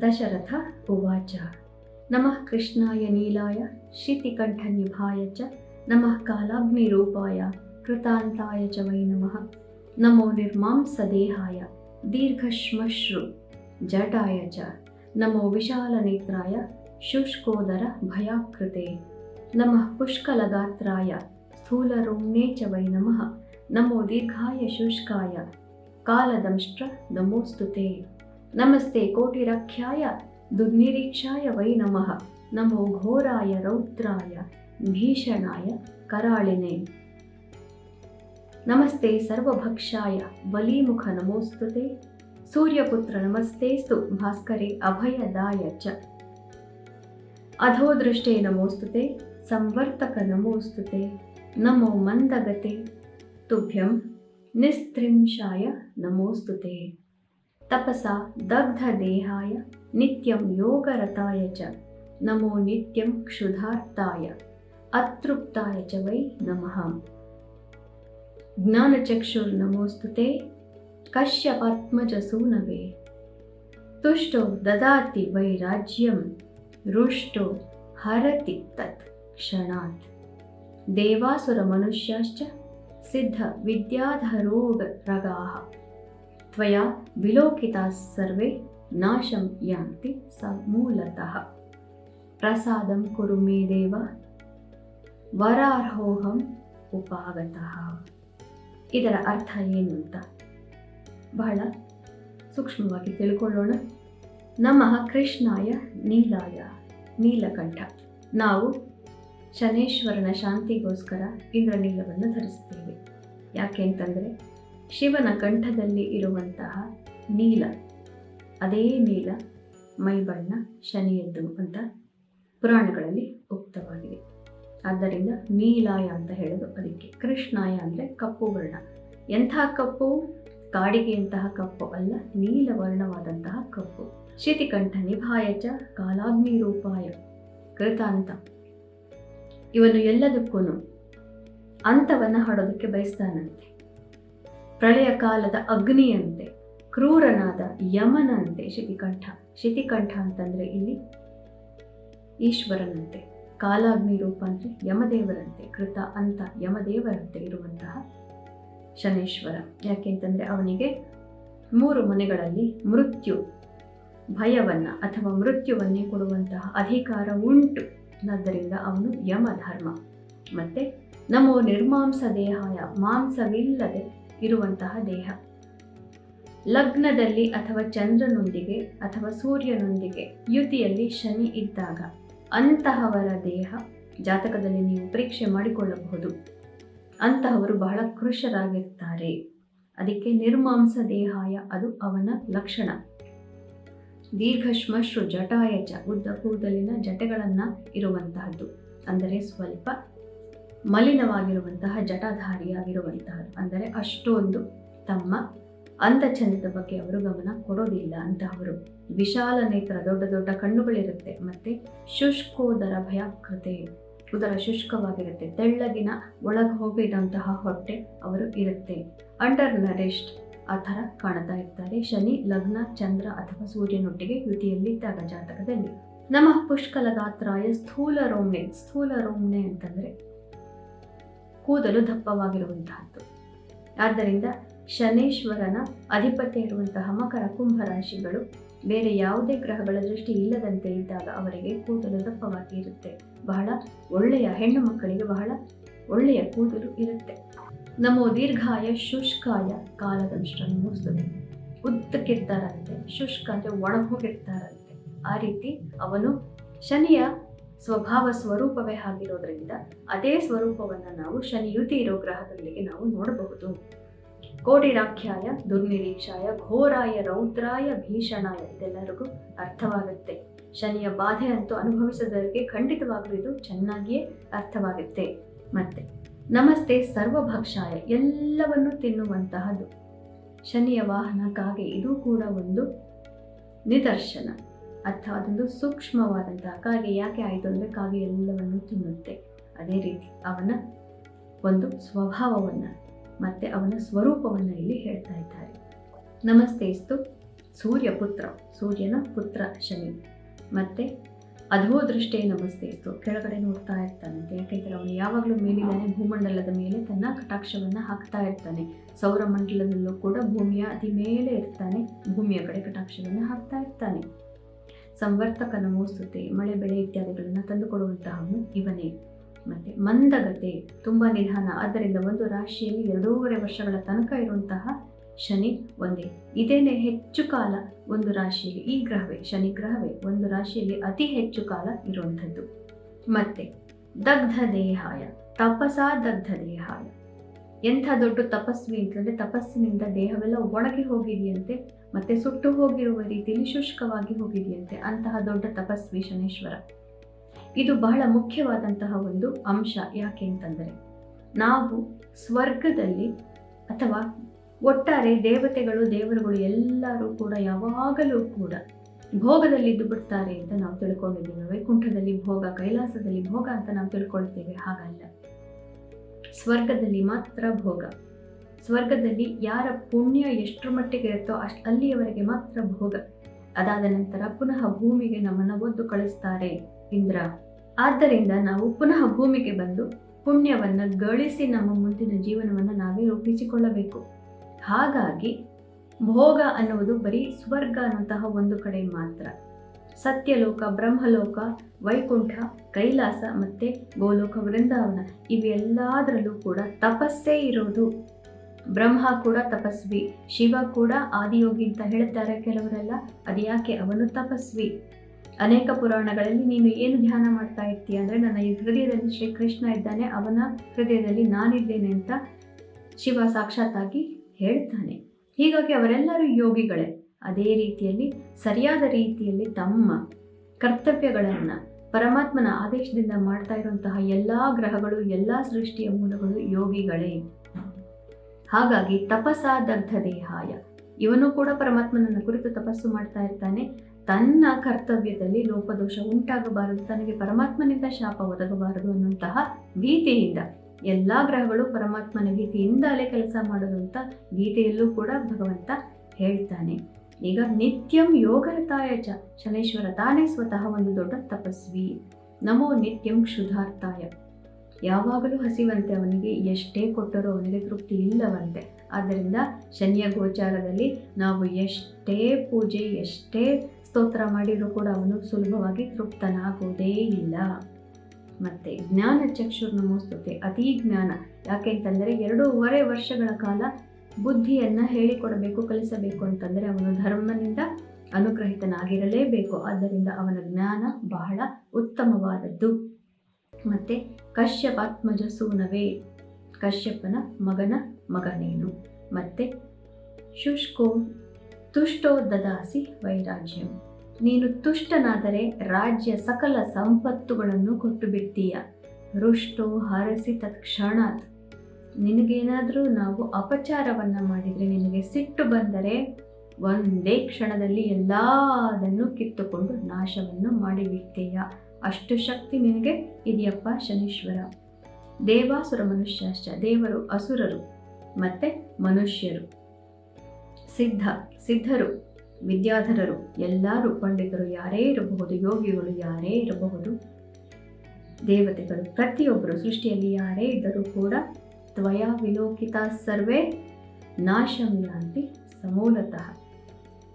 ದಶರಥ ಉವಾಚ. ನಮಃ ಕೃಷ್ಣಾಯ ನೀಲಾಯ, ಶ್ರೀತಿಕಂಠನಿಭಾಯ ಚ, ನಮಃ ಕಾಲಾಗ್ನಿರೂಪಾಯ, ಕೃತಾಂತಾಯ ಚ ವೈ ನಮಃ. ನಮೋ ನಿರ್ಮಾಂಸದೇಹಾಯ, ದೀರ್ಘಶ್ಮಶ್ರು, ಜಟಾಯ ಚ. ನಮೋ ವಿಶಾಲನೇತ್ರಾಯ, ಶುಷ್ಕೋದರ ಭಯಾಕೃತೆ. ನಮಃ ಪುಷ್ಕಲಗಾತ್ರಾಯ ಸ್ಥೂಲರೋಮ್ನೇ ಚ ವೈ ನಮಃ. ನಮೋ ದೀರ್ಘಾಯ ಶುಷ್ಕಾಯ ಕಾಲದಂಶ್ಚ ನಮೋಸ್ತುತೆ. ನಮಸ್ತೆ ಕೋಟಿ ರಕ್ಷಾಯ ದುರ್ನಿರೀಕ್ಷಾಯ ವೈ ನಮಃ. ನಮೋ ಘೋರಾಯ, ರೌದ್ರಾಯ, ಭೀಷಣಾಯ, ಕರಾಳಿನೇ. ನಮಸ್ತೆ ಸರ್ವಭಕ್ಷಾಯ, ಬಲೀಮುಖ ನಮೋಸ್ತುತೆ. ಸೂರ್ಯಪುತ್ರ ನಮಸ್ತೇಸ್ತು, ಭಾಸ್ಕರೇ ಅಭಯದಾಯ ಚ. ಅಧೋದೃಷ್ಟೇ ನಮೋಸ್ತುತೆ, ಸಂವರ್ತಕ ನಮೋಸ್ತುತೆ. ನಮೋ ಮಂದಗತೆ. ತುಭ್ಯಂ ನಿಸ್ತ್ರಿಂಶಾಯ ನಮೋಸ್ತುತೆ. तपसा दग्धदेहाय नित्यं योगरताय च नमो नित्यं क्षुधार्ताय अतृप्ताय च वै नमः। ज्ञानचक्षुर्नमोऽस्तु ते कश्यपात्मजसूनवे तुष्टो ददाति वै राज्यं रुष्टो हरति तत् क्षणात्। देवासुरमनुष्याश्च सिद्धविद्याधरोगरगाः ತ್ವಯಾ ವಿಲೋಕಿತಾ ಸರ್ವೇ ನಾಶಂ ಯಾಂತಿ ಸ ಮೂಲತಃ ಪ್ರಸಾದಂ ಕುರು ಮೇ ದೇವ, ವರಾರ್ಹೋಹಂ ಉಪಾಗತಃ. ಇದರ ಅರ್ಥ ಏನು ಅಂತ? ಬಹಳ ಸೂಕ್ಷ್ಮವಾಗಿ ತಿಳ್ಕೊಳ್ಳೋಣ. ನಮಃ ಕೃಷ್ಣಾಯ ನೀಲಾಯ ನೀಲಕಂಠ. ನಾವು ಶನೇಶ್ವರನ ಶಾಂತಿಗೋಸ್ಕರ ಇಂದ್ರನೀಲವನ್ನು ಧರಿಸ್ತೇವೆ ಯಾಕೆ ಅಂತಂದರೆ ಶಿವನ ಕಂಠದಲ್ಲಿ ಇರುವಂತಹ ನೀಲ, ಅದೇ ನೀಲ ಮೈಬಣ್ಣ, ಶನಿಯದ್ದು ಅಂತ ಪುರಾಣಗಳಲ್ಲಿ ಉಕ್ತವಾಗಿದೆ. ಆದ್ದರಿಂದ ನೀಲಾಯ ಅಂತ ಹೇಳೋದು ಅದಕ್ಕೆ. ಕೃಷ್ಣಾಯ ಅಂದರೆ ಕಪ್ಪು ವರ್ಣ. ಎಂಥ ಕಪ್ಪು? ಕಾಡಿಗೆಯಂತಹ ಕಪ್ಪು ಅಲ್ಲ ನೀಲವರ್ಣವಾದಂತಹ ಕಪ್ಪು. ಶಿತಿಕಂಠ ನಿಭಾಯ ಚ ಕಾಲಾಗ್ನಿ ರೂಪಾಯ, ಕೃತಾಂತ. ಇವನು ಎಲ್ಲದಕ್ಕೂ ಅಂತವನ್ನು ಹಾಡೋದಕ್ಕೆ ಬಯಸ್ತಾನಂತೆ. ಪ್ರಳಯ ಕಾಲದ ಅಗ್ನಿಯಂತೆ, ಕ್ರೂರನಾದ ಯಮನಂತೆ ಶಿತಿಕಂಠ. ಶಿತಿಕಂಠ ಅಂತಂದ್ರೆ ಇಲ್ಲಿ ಈಶ್ವರನಂತೆ, ಕಾಲಾಗ್ನಿ ರೂಪ ಅಂದರೆ ಯಮದೇವರಂತೆ, ಕೃತ ಅಂತ ಯಮದೇವರಂತೆ ಇರುವಂತಹ ಶನೇಶ್ವರ. ಯಾಕೆಂತಂದರೆ ಅವನಿಗೆ ಮೂರು ಮನೆಗಳಲ್ಲಿ ಮೃತ್ಯು, ಭಯವನ್ನು ಅಥವಾ ಮೃತ್ಯುವನ್ನೇ ಕೊಡುವಂತಹ ಅಧಿಕಾರ ಉಂಟು. ಆದ್ದರಿಂದ ಅವನು ಯಮಧರ್ಮ. ಮತ್ತು ನಮೋ ನಿರ್ಮಾಂಸ ದೇಹಾಯ, ಮಾಂಸವಿಲ್ಲದೆ ಇರುವಂತಹ ದೇಹ. ಲಗ್ನದಲ್ಲಿ ಅಥವಾ ಚಂದ್ರನೊಂದಿಗೆ ಅಥವಾ ಸೂರ್ಯನೊಂದಿಗೆ ಯುತಿಯಲ್ಲಿ ಶನಿ ಇದ್ದಾಗ ಅಂತಹವರ ದೇಹ ಜಾತಕದಲ್ಲಿ ನೀವು ಪರೀಕ್ಷೆ ಮಾಡಿಕೊಳ್ಳಬಹುದು. ಅಂತಹವರು ಬಹಳ ಕೃಶರಾಗಿರ್ತಾರೆ. ಅದಕ್ಕೆ ನಿರ್ಮಾಂಸ ದೇಹಾಯ ಅದು ಅವನ ಲಕ್ಷಣ. ದೀರ್ಘಶ್ಮಶ್ರು ಜಟಾಯ ಚ ಉದ್ದ ಕೂದಲಿನ ಜಟೆಗಳನ್ನು ಇರುವಂತಹದ್ದು. ಅಂದರೆ ಸ್ವಲ್ಪ ಮಲಿನವಾಗಿರುವಂತಹ ಜಟಾಧಾರಿಯಾಗಿರುವಂತಹ ಅಂದರೆ ಅಷ್ಟೊಂದು ತಮ್ಮ ಅಂತಚಂದದ ಬಗ್ಗೆ ಅವರು ಗಮನ ಕೊಡೋದಿಲ್ಲ ಅಂತಹವರು. ವಿಶಾಲ ನೇತ್ರ, ದೊಡ್ಡ ದೊಡ್ಡ ಕಣ್ಣುಗಳಿರುತ್ತೆ. ಮತ್ತೆ ಶುಷ್ಕೋದರ ಭಯಾಕೃತೆ ಉದರ ಶುಷ್ಕವಾಗಿರುತ್ತೆ. ತೆಳ್ಳಗಿನ, ಒಳಗೆ ಹೋಗಿದಂತಹ ಹೊಟ್ಟೆ ಅವರು ಇರುತ್ತೆ. ಅಂಡರ್ ನರಿಷ್ಡ್ ಆ ಥರ ಕಾಣ್ತಾ ಇರ್ತಾರೆ. ಶನಿ, ಲಗ್ನ, ಚಂದ್ರ ಅಥವಾ ಸೂರ್ಯನೊಟ್ಟಿಗೆ ಯುತಿಯಲ್ಲಿದ್ದಾಗ ಜಾತಕದಲ್ಲಿ. ನಮ್ಮ ಪುಷ್ಕಲ ಗಾತ್ರಾಯ ಸ್ಥೂಲ ರೋಮ್ನೆ ಸ್ಥೂಲ ರೋಮ್ನೆ ಅಂತಂದರೆ ಕೂದಲು ದಪ್ಪವಾಗಿರುವಂತಹದ್ದು. ಆದ್ದರಿಂದ ಶನೇಶ್ವರನ ಅಧಿಪತ್ಯ ಇರುವಂತಹ ಮಕರ ಕುಂಭ ರಾಶಿಗಳು ಬೇರೆ ಯಾವುದೇ ಗ್ರಹಗಳ ದೃಷ್ಟಿ ಇಲ್ಲದಂತೆ ಇದ್ದಾಗ ಅವರಿಗೆ ಕೂದಲು ದಪ್ಪವಾಗಿ ಇರುತ್ತೆ. ಬಹಳ ಒಳ್ಳೆಯ ಹೆಣ್ಣು ಮಕ್ಕಳಿಗೆ ಬಹಳ ಒಳ್ಳೆಯ ಕೂದಲು ಇರುತ್ತೆ. ನಮೋ ದೀರ್ಘಾಯ ಶುಷ್ಕಾಯ ಕಾಲದಂಶ ನಮೋಸ್ತದೆ ಉದ್ದಕ್ಕಿರ್ತಾರಂತೆ ಶುಷ್ಕ ಅಂದರೆ ಒಣಗೋಗಿರ್ತಾರಂತೆ. ಆ ರೀತಿ ಅವನು ಶನಿಯ ಸ್ವಭಾವ ಸ್ವರೂಪವೇ ಆಗಿರೋದ್ರಿಂದ ಅದೇ ಸ್ವರೂಪವನ್ನು ನಾವು ಶನಿಯುತಿ ಇರೋ ಗ್ರಹದೊಂದಿಗೆ ನಾವು ನೋಡಬಹುದು. ಕೋಟಿರಾಖ್ಯಾಯ ದುರ್ನಿರೀಕ್ಷಾಯ, ಘೋರಾಯ, ರೌದ್ರಾಯ, ಭೀಷಣಾಯ ಇದೆಲ್ಲರಿಗೂ ಅರ್ಥವಾಗುತ್ತೆ. ಶನಿಯ ಬಾಧೆ ಅಂತೂ ಅನುಭವಿಸದವರಿಗೆ ಖಂಡಿತವಾಗಲೂ ಇದು ಚೆನ್ನಾಗಿಯೇ ಅರ್ಥವಾಗುತ್ತೆ. ಮತ್ತೆ, ನಮಸ್ತೆ ಸರ್ವಭಕ್ಷಾಯ, ಎಲ್ಲವನ್ನು ತಿನ್ನುವಂತಹದ್ದು. ಶನಿಯ ವಾಹನ ಕಾಗೆ ಇದು ಕೂಡ ಒಂದು ನಿದರ್ಶನ. ಅಥವಾ ಅದೊಂದು ಸೂಕ್ಷ್ಮವಾದಂತಹ ಕಾಗೆ, ಯಾಕೆ ಆಯಿತು ಅಂದರೆ ಕಾಗೆ ಎಲ್ಲವನ್ನು ತಿನ್ನುತ್ತೆ. ಅದೇ ರೀತಿ ಅವನ ಒಂದು ಸ್ವಭಾವವನ್ನು ಮತ್ತು ಅವನ ಸ್ವರೂಪವನ್ನು ಇಲ್ಲಿ ಹೇಳ್ತಾ ಇದ್ದಾರೆ. ನಮಸ್ತೆ ಇಸ್ತು, ಸೂರ್ಯ ಪುತ್ರ, ಸೂರ್ಯನ ಪುತ್ರ ಶನಿ. ಮತ್ತು ಅಧೋ ನಮಸ್ತೆ ಇತ್ತು ಕೆಳಗಡೆ ನೋಡ್ತಾ ಇರ್ತಾನಂತೆ ಯಾಕೆಂದರೆ ಅವನು ಯಾವಾಗಲೂ ಮೇಲಿದ್ದಾನೆ, ಭೂಮಂಡಲದ ಮೇಲೆ ತನ್ನ ಕಟಾಕ್ಷವನ್ನು ಹಾಕ್ತಾ ಇರ್ತಾನೆ. ಸೌರಮಂಡಲದಲ್ಲೂ ಕೂಡ ಭೂಮಿಯ ಅತಿ ಮೇಲೆ ಇರ್ತಾನೆ, ಭೂಮಿಯ ಕಡೆ ಕಟಾಕ್ಷವನ್ನು ಹಾಕ್ತಾ ಇರ್ತಾನೆ. ಸಂವರ್ತಕ ನಮೋಸ್ತುತೆ ಮಳೆ ಬೆಳೆ ಇತ್ಯಾದಿಗಳನ್ನು ತಂದುಕೊಡುವಂತಹವನು ಇವನೇ ಮತ್ತೆ ಮಂದಗತೆ ತುಂಬ ನಿಧಾನ. ಆದ್ದರಿಂದ ಒಂದು ರಾಶಿಯಲ್ಲಿ ಎರಡೂವರೆ ವರ್ಷಗಳ ತನಕ ಇರುವಂತಹ ಶನಿ ಒಂದೇ. ಇದೇನೆ ಹೆಚ್ಚು ಕಾಲ ಒಂದು ರಾಶಿಯಲ್ಲಿ, ಈ ಗ್ರಹವೇ, ಶನಿ ಗ್ರಹವೇ, ಒಂದು ರಾಶಿಯಲ್ಲಿ ಅತಿ ಹೆಚ್ಚು ಕಾಲ ಇರುವಂಥದ್ದು. ಮತ್ತೆ ದಗ್ಧ ದೇಹಾಯ, ತಪಸಾ ದಗ್ಧ ದೇಹಾಯ. ಎಂಥ ದೊಡ್ಡ ತಪಸ್ವಿ ಅಂತಂದ್ರೆ ತಪಸ್ಸಿನಿಂದ ದೇಹವೆಲ್ಲ ಒಣಗಿ ಹೋಗಿದೆಯಂತೆ. ಮತ್ತೆ ಸುಟ್ಟು ಹೋಗಿರುವ ರೀತಿಯಲ್ಲಿ ಶುಷ್ಕವಾಗಿ ಹೋಗಿದೆಯಂತೆ ಅಂತಹ ದೊಡ್ಡ ತಪಸ್ವಿ ಶನೇಶ್ವರ. ಇದು ಬಹಳ ಮುಖ್ಯವಾದಂತಹ ಒಂದು ಅಂಶ ಯಾಕೆ ಅಂತಂದರೆ, ನಾವು ಸ್ವರ್ಗದಲ್ಲಿ ಅಥವಾ ಒಟ್ಟಾರೆ ದೇವತೆಗಳು, ದೇವರುಗಳು ಎಲ್ಲರೂ ಕೂಡ ಯಾವಾಗಲೂ ಕೂಡ ಭೋಗದಲ್ಲಿ ಭೋಗದಲ್ಲಿದ್ದು ಬಿಡ್ತಾರೆ ಅಂತ ನಾವು ತಿಳ್ಕೊಂಡಿದ್ದೀವಿ. ವೈಕುಂಠದಲ್ಲಿ ಭೋಗ, ಕೈಲಾಸದಲ್ಲಿ ಭೋಗ ಅಂತ ನಾವು ತಿಳ್ಕೊಳ್ತೇವೆ, ಹಾಗಲ್ಲ. ಸ್ವರ್ಗದಲ್ಲಿ ಮಾತ್ರ ಭೋಗ. ಸ್ವರ್ಗದಲ್ಲಿ ಯಾರ ಪುಣ್ಯ ಎಷ್ಟರ ಮಟ್ಟಿಗೆ ಇರುತ್ತೋ ಅಷ್ಟು ಅಲ್ಲಿಯವರೆಗೆ ಮಾತ್ರ ಭೋಗ. ಅದಾದ ನಂತರ ಪುನಃ ಭೂಮಿಗೆ ನಮ್ಮನ್ನು ಒದ್ದು ಕಳಿಸ್ತಾರೆ ಇಂದ್ರ. ಆದ್ದರಿಂದ ನಾವು ಪುನಃ ಭೂಮಿಗೆ ಬಂದು ಪುಣ್ಯವನ್ನು ಗಳಿಸಿ ನಮ್ಮ ಮುಂದಿನ ಜೀವನವನ್ನು ನಾವೇ ರೂಪಿಸಿಕೊಳ್ಳಬೇಕು. ಹಾಗಾಗಿ ಭೋಗ ಅನ್ನುವುದು ಬರೀ ಸ್ವರ್ಗ ಅನ್ನುವಂತಹ ಒಂದು ಕಡೆ ಮಾತ್ರ. ಸತ್ಯಲೋಕ, ಬ್ರಹ್ಮಲೋಕ, ವೈಕುಂಠ, ಕೈಲಾಸ ಮತ್ತೆ ಗೋಲೋಕ, ವೃಂದಾವನ ಇವೆಲ್ಲದರಲ್ಲೂ ಕೂಡ ತಪಸ್ಸೇ ಇರೋದು. ಬ್ರಹ್ಮ ಕೂಡ ತಪಸ್ವಿ, ಶಿವ ಕೂಡ ಆದಿಯೋಗಿ ಅಂತ ಹೇಳ್ತಾರೆ ಕೆಲವರೆಲ್ಲ. ಅದ್ಯಾಕೆ ಅವನು ತಪಸ್ವಿ? ಅನೇಕ ಪುರಾಣಗಳಲ್ಲಿ ನೀನು ಏನು ಧ್ಯಾನ ಮಾಡ್ತಾ ಇರ್ತೀಯ ಅಂದರೆ, ನನ್ನ ಹೃದಯದಲ್ಲಿ ಶ್ರೀಕೃಷ್ಣ ಇದ್ದಾನೆ, ಅವನ ಹೃದಯದಲ್ಲಿ ನಾನಿದ್ದೇನೆ ಅಂತ ಶಿವ ಸಾಕ್ಷಾತ್ತಾಗಿ ಹೇಳ್ತಾನೆ. ಹೀಗಾಗಿ ಅವರೆಲ್ಲರೂ ಯೋಗಿಗಳೇ. ಅದೇ ರೀತಿಯಲ್ಲಿ, ಸರಿಯಾದ ರೀತಿಯಲ್ಲಿ ತಮ್ಮ ಕರ್ತವ್ಯಗಳನ್ನು, ಪರಮಾತ್ಮನ ಆದೇಶದಿಂದ ಮಾಡ್ತಾ ಇರುವಂತಹ ಎಲ್ಲ ಗ್ರಹಗಳು, ಎಲ್ಲ ಸೃಷ್ಟಿಯ ಮೂಲಗಳು ಯೋಗಿಗಳೇ. ಹಾಗಾಗಿ ತಪಸಾ ದಗ್ಧ ದೇಹಾಯ. ಇವನು ಕೂಡ ಪರಮಾತ್ಮನನ್ನ ಕುರಿತು ತಪಸ್ಸು ಮಾಡ್ತಾ ಇರ್ತಾನೆ. ತನ್ನ ಕರ್ತವ್ಯದಲ್ಲಿ ಲೋಪದೋಷ ಉಂಟಾಗಬಾರದು, ತನಗೆ ಪರಮಾತ್ಮನಿಂದ ಶಾಪ ಒದಗಬಾರದು ಅನ್ನುವಂತಹ ಭೀತಿಯಿಂದ ಎಲ್ಲ ಗ್ರಹಗಳು ಪರಮಾತ್ಮನ ಭೀತಿಯಿಂದಲೇ ಕೆಲಸ ಮಾಡೋದು ಅಂತ ಗೀತೆಯಲ್ಲೂ ಕೂಡ ಭಗವಂತ ಹೇಳ್ತಾನೆ. ಈಗ ನಿತ್ಯಂ ಯೋಗರತಾಯ ಚ, ಶನೇಶ್ವರ ತಾನೇ ಸ್ವತಃ ಒಂದು ದೊಡ್ಡ ತಪಸ್ವಿ. ನಮೋ ನಿತ್ಯಂ ಕ್ಷುಧಾರ್ಥಾಯ. ಯಾವಾಗಲೂ ಹಸಿವಂತೆ ಅವನಿಗೆ ಎಷ್ಟೇ ಕೊಟ್ಟರೂ ಅವನಿಗೆ ತೃಪ್ತಿ ಇಲ್ಲವಂತೆ. ಆದ್ದರಿಂದ ಶನಿಯ ಗೋಚಾರದಲ್ಲಿ ನಾವು ಎಷ್ಟೇ ಪೂಜೆ, ಎಷ್ಟೇ ಸ್ತೋತ್ರ ಮಾಡಿದರೂ ಕೂಡ ಅವನು ಸುಲಭವಾಗಿ ತೃಪ್ತನಾಗುವುದೇ ಇಲ್ಲ. ಮತ್ತು ಜ್ಞಾನ ಚಕ್ಷುರ್ನ ನಮೋಸ್ತುತೆ ಅತಿ ಜ್ಞಾನ. ಯಾಕೆಂತಂದರೆ ಎರಡೂವರೆ ವರ್ಷಗಳ ಕಾಲ ಬುದ್ಧಿಯನ್ನು ಹೇಳಿಕೊಡಬೇಕು, ಕಲಿಸಬೇಕು ಅಂತಂದರೆ ಅವನು ಧರ್ಮನಿಂದ ಅನುಗ್ರಹಿತನಾಗಿರಲೇಬೇಕು. ಆದ್ದರಿಂದ ಅವನ ಜ್ಞಾನ ಬಹಳ ಉತ್ತಮವಾದದ್ದು. ಮತ್ತೆ ಕಶ್ಯಪಾತ್ಮಜ ಸೂನವೇ ಕಶ್ಯಪನ ಮಗನ ಮಗನೇನು? ಮತ್ತೆ ಶುಷ್ಕೋ, ತುಷ್ಟೋ ದದಾಸಿ ವೈರಾಜ್ಯಂ. ನೀನು ತುಷ್ಟನಾದರೆ ರಾಜ್ಯ ಸಕಲ ಸಂಪತ್ತುಗಳನ್ನು ಕೊಟ್ಟು ಬಿಡ್ತೀಯ ರುಷ್ಟೋ ಹರಸಿ ತತ್ಕ್ಷಣಾತ್. ನಿನಗೇನಾದರೂ ನಾವು ಅಪಚಾರವನ್ನು ಮಾಡಿದರೆ ನಿನಗೆ ಸಿಟ್ಟು ಬಂದರೆ ಒಂದೇ ಕ್ಷಣದಲ್ಲಿ ಎಲ್ಲದನ್ನು ಕಿತ್ತುಕೊಂಡು ನಾಶವನ್ನು ಮಾಡಿಬಿಡ್ತೀಯ. ಅಷ್ಟು ಶಕ್ತಿ ನಿನಗೆ ಇದೆಯಪ್ಪ ಶನೀಶ್ವರ. ದೇವಾಸುರ ಮನುಷ್ಯಾಶ್ಚ, ದೇವರು ಅಸುರರು ಮತ್ತೆ ಮನುಷ್ಯರು. ಸಿದ್ಧ, ಸಿದ್ಧರು, ವಿದ್ಯಾಧರರು, ಎಲ್ಲರೂ ಪಂಡಿತರು ಯಾರೇ ಇರಬಹುದು, ಯೋಗಿಗಳು ಯಾರೇ ಇರಬಹುದು. ದೇವತೆಗಳು ಪ್ರತಿಯೊಬ್ಬರು ಸೃಷ್ಟಿಯಲ್ಲಿ ಯಾರೇ ಇದ್ದರೂ ಕೂಡ ತ್ವಯ ವಿಲೋಕಿತ ಸರ್ವೇ ನಾಶಮಿಯಾಂತಿ ಯಾಂತಿ ಸಮೂಲತಃ.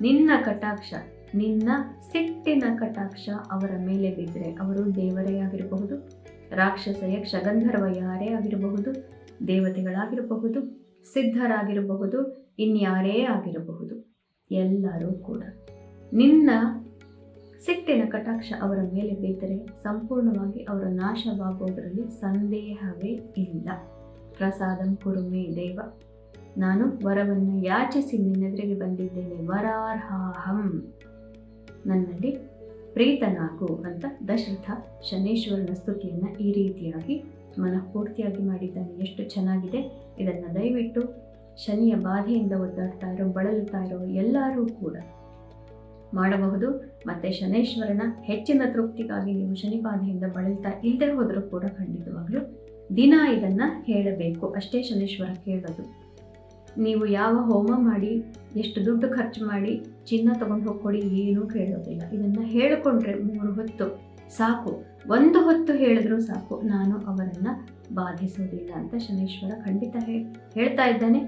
ನಿನ್ನ ಕಟಾಕ್ಷ ನಿನ್ನ ಸಿಟ್ಟಿನ ಕಟಾಕ್ಷ ಅವರ ಮೇಲೆ ಬಿದ್ದರೆ ಅವರು ದೇವರೇ ಆಗಿರಬಹುದು. ರಾಕ್ಷಸ ಯಕ್ಷ ಗಂಧರ್ವ ಯಾರೇ ಆಗಿರಬಹುದು. ದೇವತೆಗಳಾಗಿರಬಹುದು. ಸಿದ್ಧರಾಗಿರಬಹುದು. ಇನ್ಯಾರೇ ಆಗಿರಬಹುದು. ಎಲ್ಲರೂ ಕೂಡ ನಿನ್ನ ಸಿಟ್ಟಿನ ಕಟಾಕ್ಷ ಅವರ ಮೇಲೆ ಬಿದ್ದರೆ ಸಂಪೂರ್ಣವಾಗಿ ಅವರ ನಾಶವಾಗುವುದರಲ್ಲಿ ಸಂದೇಹವೇ ಇಲ್ಲ. ಪ್ರಸಾದಂ ಕುರುಮೆ ದೇವ. ನಾನು ವರವನ್ನು ಯಾಚಿಸಿ ನಿನ್ನೆದುರಿಗೆ ಬಂದಿದ್ದೇನೆ. ವರಾರ್ಹಾಹಂ. ನನ್ನಲ್ಲಿ ಪ್ರೀತನಾಗು ಅಂತ ದಶರಥ ಶನೇಶ್ವರನ ಸ್ತುತಿಯನ್ನು ಈ ರೀತಿಯಾಗಿ ಮನಃಪೂರ್ತಿಯಾಗಿ ಮಾಡಿದ್ದಾನೆ. ಎಷ್ಟು ಚೆನ್ನಾಗಿದೆ. ಇದನ್ನು ದಯವಿಟ್ಟು ಶನಿಯ ಬಾಧೆಯಿಂದ ಒದ್ದಾಡ್ತಾ ಇರೋ, ಬಳಲುತ್ತಾ ಇರೋ ಎಲ್ಲರೂ ಕೂಡ ಮಾಡಬಹುದು. ಮತ್ತು ಶನೇಶ್ವರನ ಹೆಚ್ಚಿನ ತೃಪ್ತಿಗಾಗಿ ನೀವು ಶನಿ ಬಾಧೆಯಿಂದ ಬಳಲ್ತಾ ಇಲ್ಲದೆ ಹೋದರೂ ಕೂಡ ಖಂಡಿತವಾಗ್ಲೂ ದಿನ ಇದನ್ನು ಹೇಳಬೇಕು. ಅಷ್ಟೇ ಶನೇಶ್ವರ ಕೇಳೋದು. ನೀವು ಯಾವ ಹೋಮ ಮಾಡಿ, ಎಷ್ಟು ದುಡ್ಡು ಖರ್ಚು ಮಾಡಿ ಚಿನ್ನ ತಗೊಂಡು ಹೋಗ್ಕೊಡಿ, ಏನೂ ಕೇಳೋದಿಲ್ಲ. ಇದನ್ನು ಹೇಳಿಕೊಂಡ್ರೆ ಮೂರು ಹೊತ್ತು ಸಾಕು. ಒಂದು ಹೊತ್ತು ಹೇಳಿದ್ರೂ ಸಾಕು. ನಾನು ಅವರನ್ನು ಬಾಧಿಸೋದಿಲ್ಲ ಅಂತ ಶನೇಶ್ವರ ಖಂಡಿತ ಹೇಳ್ತಾ ಇದ್ದಾನೆ.